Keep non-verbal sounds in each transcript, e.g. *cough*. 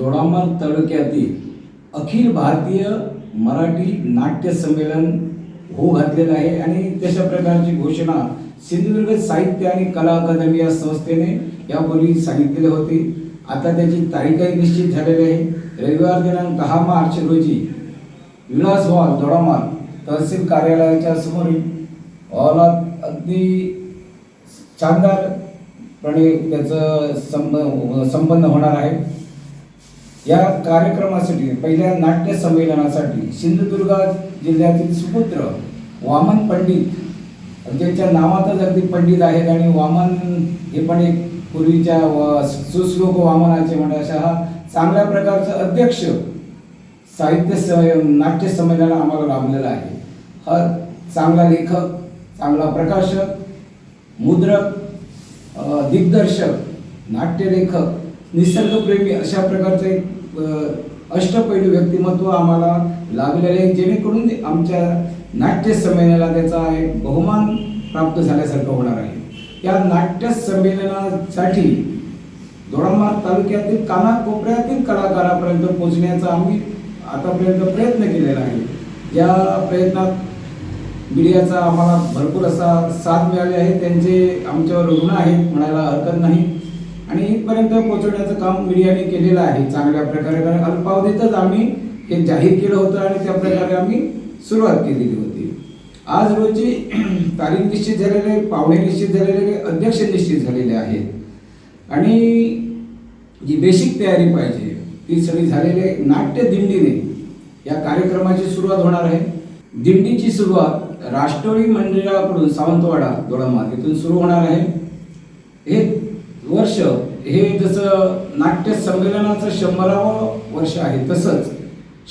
दोडामार्ग तालुक्यातील अखिल भारतीय मराठी नाट्य संमेलन होऊ घातलेलं आहे आणि तशा प्रकारची घोषणा सिंधुदुर्ग साहित्य आणि कला अकादमी या संस्थेने यापूर्वी सांगितलेले होते. आता त्याची तारीखही निश्चित झालेली आहे. रविवार दिनांक दहा मार्च रोजी विलास हॉल दोडामार तहसील कार्यालयाच्या समोरील हॉलात अगदी शानदारपणे त्याचं संब संबंध होणार आहे. या कार्यक्रमासाठी पहिल्या नाट्य संमेलनासाठी सिंधुदुर्ग जिल्ह्यातील सुपुत्र वामन पंडित ज्यांच्या नावातच अगदी पंडित आहेत आणि वामन हे पण एक पूर्वीच्या व सुश्लोक वामनाचे म्हणजे अशा हा चांगल्या प्रकारचं अध्यक्ष साहित्य स नाट्य संमेलन आम्हाला लाभलेलं आहे. हा चांगला लेखक चांगला प्रकाशक मुद्रक दिग्दर्शक नाट्यलेखक निसर्गप्रेमी अशा प्रकारचं एक अष्टपैलू व्यक्तिमत्व आम्हाला लाभलेलं आहे जेणेकरून आमच्या नाट्य संमेलनाला त्याचा एक बहुमान प्राप्त झाल्यासारखं होणार आहे. या नाट्य संमेलनासाठी दोडामार्ग तालुक्यातील कानाकोपऱ्यातील कलाकारापर्यंत पोहोचण्याचा आम्ही आतापर्यंत प्रयत्न केलेला आहे. या प्रयत्नात मीडियाचा आम्हाला भरपूर असा साथ मिळाली आहे त्यांचे आमच्यावर ऋण आहेत म्हणायला हरकत नाही. आणि इथपर्यंत पोहोचवण्याचं काम मीडियाने केलेलं आहे चांगल्या प्रकारे. कारण अल्पावधीतच आम्ही हे जाहीर केलं होतं आणि त्या प्रकारे आम्ही सुरुवात केलेली होती. आज रोजी *clears throat* तारीख निश्चित झालेले पाहुणे निश्चित झालेले अध्यक्ष निश्चित झालेले आहेत. आणि जी बेसिक तयारी पाहिजे ती सगळी झालेली नाट्य दिंडीने या कार्यक्रमाची सुरुवात होणार आहे. दिंडीची सुरुवात राष्ट्रवादी मंडळाकडून सावंतवाडा दोडामार्ग इथून सुरू होणार आहे. हे वर्ष हे जसं नाट्य संमेलनाचं शंभरावं वर्ष आहे तसंच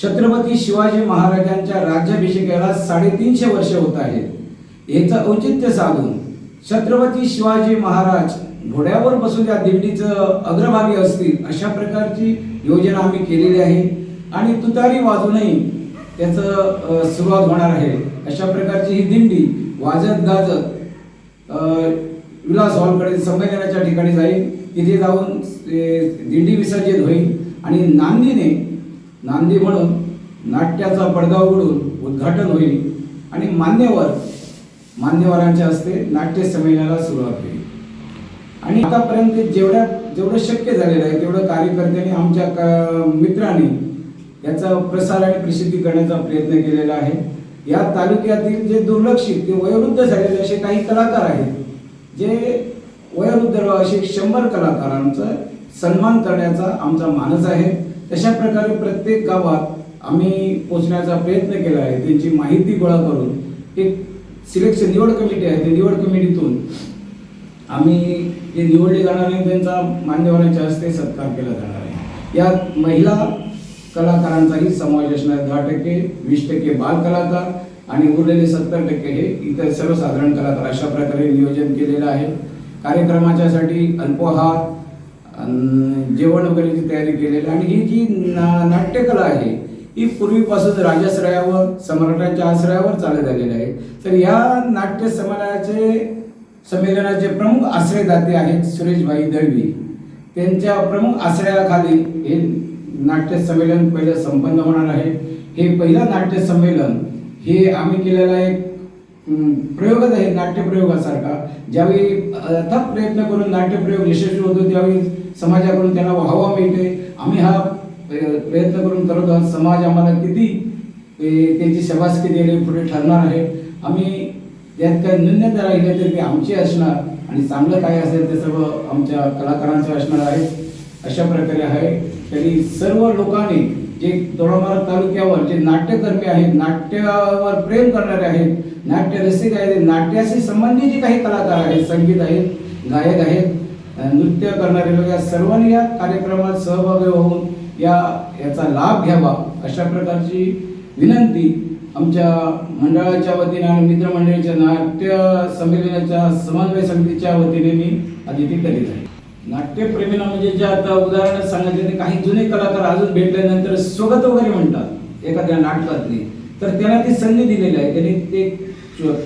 छत्रपती शिवाजी महाराजांच्या राज्याभिषेकाला साडेतीनशे वर्ष होत आहेत. याचं औचित्य साधून छत्रपती शिवाजी महाराज घोड्यावर बसून या दिंडीचं अग्रभागी असतील अशा प्रकारची योजना आम्ही केलेली आहे. आणि तुतारी वाजूनही त्याचं सुरुवात होणार आहे. अशा प्रकारची ही दिंडी वाजत गाजत विलास हॉलकडे संमेलनाच्या ठिकाणी जाईल. तिथे जाऊन दिंडी विसर्जित होईल. आणि नांदीने नांदी म्हणून नाट्याचा पडदा उघडून उद्घाटन होईल. आणि मान्यवर मान्यवरांच्या हस्ते नाट्य संमेलनाला सुरुवात होईल. आणि आतापर्यंत जेवढ्या जेवढं शक्य झालेलं आहे तेवढं कार्यकर्त्यांनी आमच्या क- मित्रांनी याचा प्रसार आणि प्रसिद्धी करण्याचा प्रयत्न केलेला आहे. या तालुक्यातील जे दुर्लक्षित ते वयोवृद्ध झालेले असे काही कलाकार आहेत जे वयोवृद्ध असे शंभर कलाकारांचा सन्मान करण्याचा आमचा मानस आहे. तशा प्रकारे प्रत्येक गावात आम्ही पोचण्याचा प्रयत्न केला आहे. त्यांची माहिती गोळा करून एक सिलेक्शन निवड कमिटी आहे. ते निवड कमिटीतून आम्ही जे निवडले जाणार आहे त्यांचा मान्यवरांच्या हस्ते सत्कार केला जाणार आहे. यात महिला कलाकारांचाही समावेश असणार दहा टक्के वीस टक्के बाल कलाकार आणि उरलेले सत्तर टक्के हे इतर सर्वसाधारण करात अशा प्रकारे नियोजन केलेलं आहे. कार्यक्रमाच्यासाठी अल्पोहार अन जेवण वगैरेची तयारी केलेली आहे. आणि ही जी ना नाट्यकला आहे ही पूर्वीपासून राजाश्रयावर सम्राटांच्या आश्रयावर चालत आलेली आहे. तर या नाट्य समाजाचे संमेलनाचे प्रमुख आश्रयदाते आहेत सुरेशभाई दळवी. त्यांच्या प्रमुख आश्रयाखाली हे नाट्य संमेलन पहिलं संपन्न होणार आहे. हे पहिलं नाट्य संमेलन हे आम्ही केलेला एक प्रयोगच आहे नाट्यप्रयोगासारखा. ज्यावेळी अथक प्रयत्न करून नाट्यप्रयोग यशस्वी होतो त्यावेळी समाजाकडून त्यांना वाहवा मिळते आम्ही हा प्रयत्न करून करत आहोत. समाज आम्हाला किती त्याची शबासकी दिली पुढे ठरणार आहे. आम्ही त्यात काही न्यूनता राहिले तर ते आमची असणार आणि चांगलं काय असेल ते सर्व आमच्या कलाकारांचं असणार आहे. अशा प्रकारे आहे. तरी सर्व लोकांनी जे दोडामार्ग तालुक्यावर जे नाट्यकर्मी आहेत नाट्यावर प्रेम करणारे आहेत नाट्य रसिक आहेत नाट्याशी संबंधित जे काही कलाकार आहेत संगीत आहेत गायक आहेत नृत्य करणारे लोक या सर्वांनी या कार्यक्रमात सहभागी होऊन या याचा लाभ घ्यावा अशा प्रकारची विनंती आमच्या मंडळाच्या वतीने आणि मित्रमंडळीच्या नाट्य संमेलनाच्या समन्वय समितीच्या वतीने मी अतिथी करीत आहे. नाट्यप्रेमीला म्हणजे जे आता उदाहरण सांगितले ते काही जुने कलाकार अजून भेटल्यानंतर स्वगत वगैरे म्हणतात एखाद्या नाटकातली. तर त्याला ती संधी दिलेली आहे. त्यांनी ते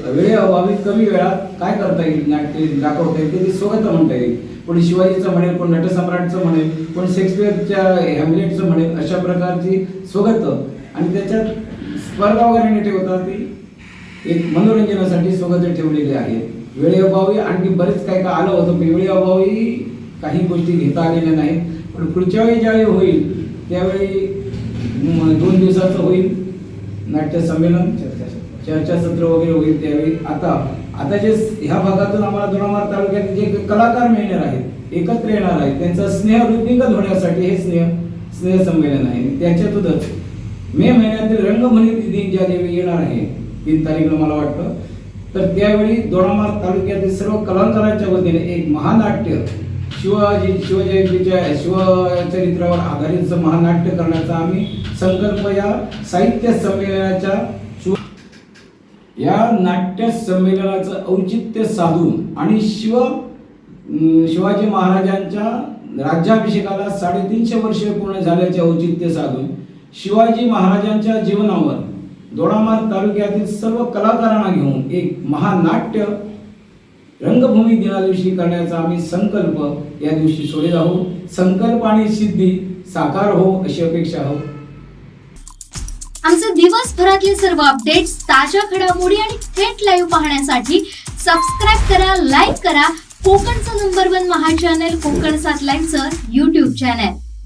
वेळेअभावी कमी वेळात काय करता येईल नाट्य दाखवता येईल ते स्वगत म्हणता येईल. कोणी शिवाजीचं म्हणेल कोण नटसम्राटचं म्हणेल कोण शेक्सपियरच्या हॅमलेटचं म्हणेल अशा प्रकारची स्वगत. आणि त्याच्यात स्पर्धा वगैरे नाही ठेवता ती. एक मनोरंजनासाठी स्वगत ठेवलेली आहे वेळेअभावी आणखी बरेच काय काय आलं होतं वेळेअभावी काही गोष्टी घेता आलेल्या नाहीत. पण पुढच्या वेळी ज्यावेळी होईल त्यावेळी दोन दिवसाचं होईल नाट्य संमेलन. चर्चासत्र वगैरे होईल त्यावेळी. आता आता जे ह्या भागातून आम्हाला दोडामार तालुक्यात जे कलाकार मिळणार आहेत एकत्र येणार आहेत त्यांचा स्नेह वृद्धिंगत होण्यासाठी हे स्नेह स्नेह संमेलन आहे. त्याच्यातूनच मे महिन्यातील रंगभूमी दिन ज्या देवी येणार आहे तीन तारीखला मला वाटतं तर त्यावेळी दोडामार तालुक्यातील सर्व कलाकारांच्या वतीने एक महानाट्य शिवाजी शिवजयंतीच्या शिवचरित्रावर आधारित महानाट्य करण्याचा आम्ही संकल्प या साहित्य संमेलनाच्या शु- या नाट्य संमेलनाचं औचित्य साधून आणि शिव शिवाजी महाराजांच्या राज्याभिषेकाला साडेतीनशे वर्षे पूर्ण झाल्याचे औचित्य साधून शिवाजी महाराजांच्या जीवनावर दोडामार तालुक्यातील सर्व कलाकारांना घेऊन एक महानाट्य रंगभूमी दिनादिवशी करण्याचा आम्ही संकल्प या दिवशी सोडित आहोत. संकल्प आणि सिद्धी साकार हो अशी अपेक्षा आहोत आमचे दिवसभरातले सर्व अपडेट्स ताज्या घडामोडी आणि थेट लाईव्ह पाहण्यासाठी सबस्क्राईब करा लाईक करा. कोकणचं number one Maha channel Kokan सात लाईव्हचं युट्यूब चॅनल